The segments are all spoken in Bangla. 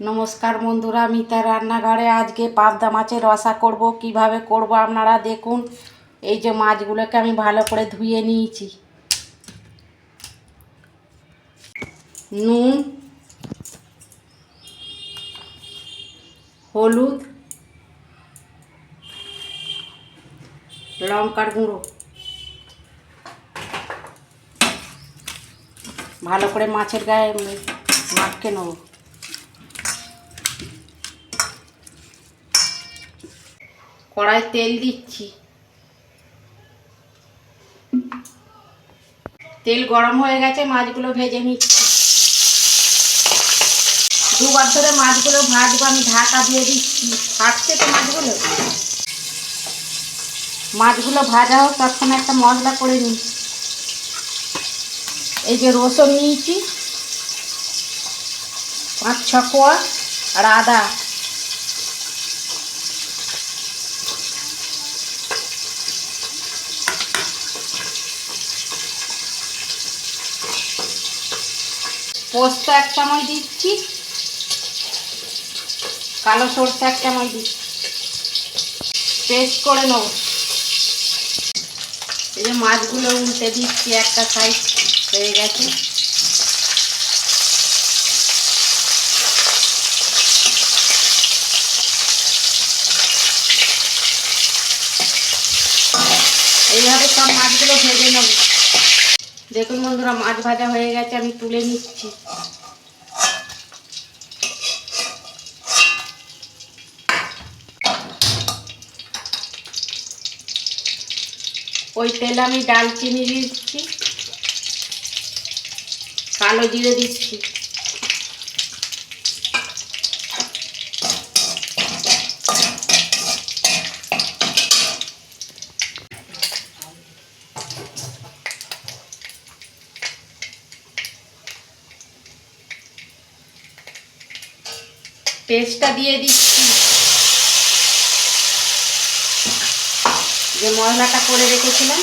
নমস্কার বন্ধুরা, মিতা রান্নাঘরে আজকে পাবদা মাছের রসা করব। কীভাবে করব আপনারা দেখুন। এই যে মাছগুলোকে আমি ভালো করে ধুয়ে নিয়েছি। নুন, হলুদ, লঙ্কার গুঁড়ো। ভালো করে মাছের গায়ে মাখকে নেব। কড়াই তেল দিচ্ছি। তেল গরম হয়ে গেছে, মাছগুলো ভেজে নিচ্ছি। দুবার ধরে মাছগুলো ভাজবো, আমি ঢাকা দিয়ে দিচ্ছি। ফাটছে তো মাছগুলো? মাছগুলো ভাজা হোক তখন একটা মশলা করে নিই। এই যে রসুন নিয়েছি, পাঁচ ছ কোয়া আর আদা। পোস্ত এক চামচ দিচ্ছি। কালো সরষে এক চামচ দিচ্ছি। পেস্ট করে নেব। এই যে মাছগুলো উল্টে দিচ্ছি একটা সাইজ হয়ে গেছে। এইভাবে সব মাছগুলো ভেজে নেব। দেখুন বন্ধুরা, মাছ ভাজা হয়ে গেছে, আমি তুলে নিচ্ছি। ওই তেলে আমি ডালচিনি দিচ্ছি, কালো জিরে দিচ্ছি। পেস্টটা দিয়ে দিচ্ছি। যে মশলাটা করে রেখেছিলাম।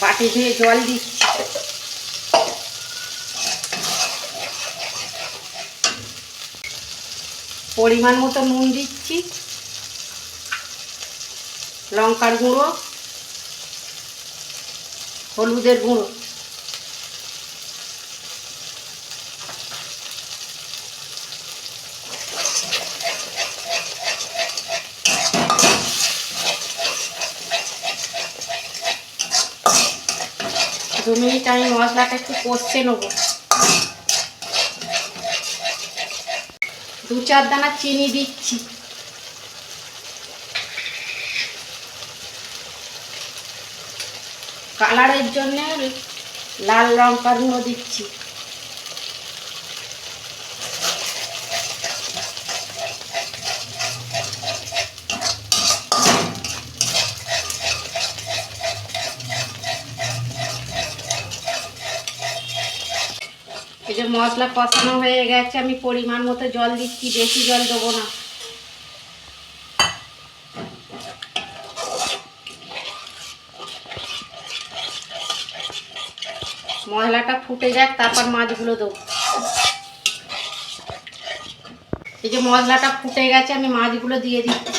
বাটি ধুয়ে জল দিচ্ছি। পরিমাণ মতো নুন দিচ্ছি। লঙ্কার গুঁড়ো, হলুদের গুঁড়ো। দু মিনিট আমি মশলাটা একটু কষতে নেব। দু চার দানা চিনি দিচ্ছি। কালারের জন্য লাল লঙ্কার গুঁড়ো দিচ্ছি। এই যে মশলা কষানো হয়ে গেছে, আমি পরিমাণ মতো জল দিচ্ছি, বেশি জল দেবো না। মশলাটা ফুটে যাক, তারপর মাছগুলো দেবো। এই যে মশলাটা ফুটে গেছে, আমি মাছগুলো দিয়ে দিচ্ছি।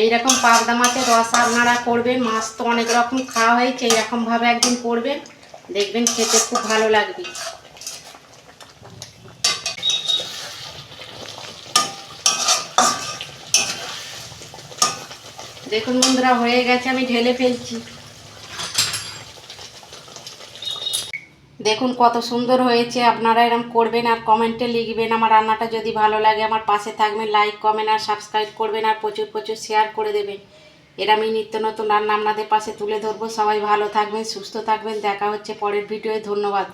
এইরকম পাবদা মাছের রস আপনারা করবেন, মাছ তো অনেক রকম খাওয়া হয়েছে এইরকমভাবে একদিন করবেন, দেখবেন খেতে খুব ভালো লাগবে। দেখুন বন্ধুরা, হয়ে গেছে, আমি ঢেলে ফেলছি। দেখুন কত সুন্দর হয়েছে, আপনারা এরকম করবেন আর কমেন্টে লিখবেন। আমার রান্নাটা যদি ভালো লাগে, আমার পাশে থাকবেন লাইক কমেন্ট আর সাবস্ক্রাইব করবেন আর প্রচুর প্রচুর শেয়ার করে দেবেন। এরমই নিত্য নতুন রান্না আপনাদের পাশে তুলে ধরবো। সবাই ভালো থাকবেন, সুস্থ থাকবেন। দেখা হচ্ছে পরের ভিডিওয়ে ধন্যবাদ।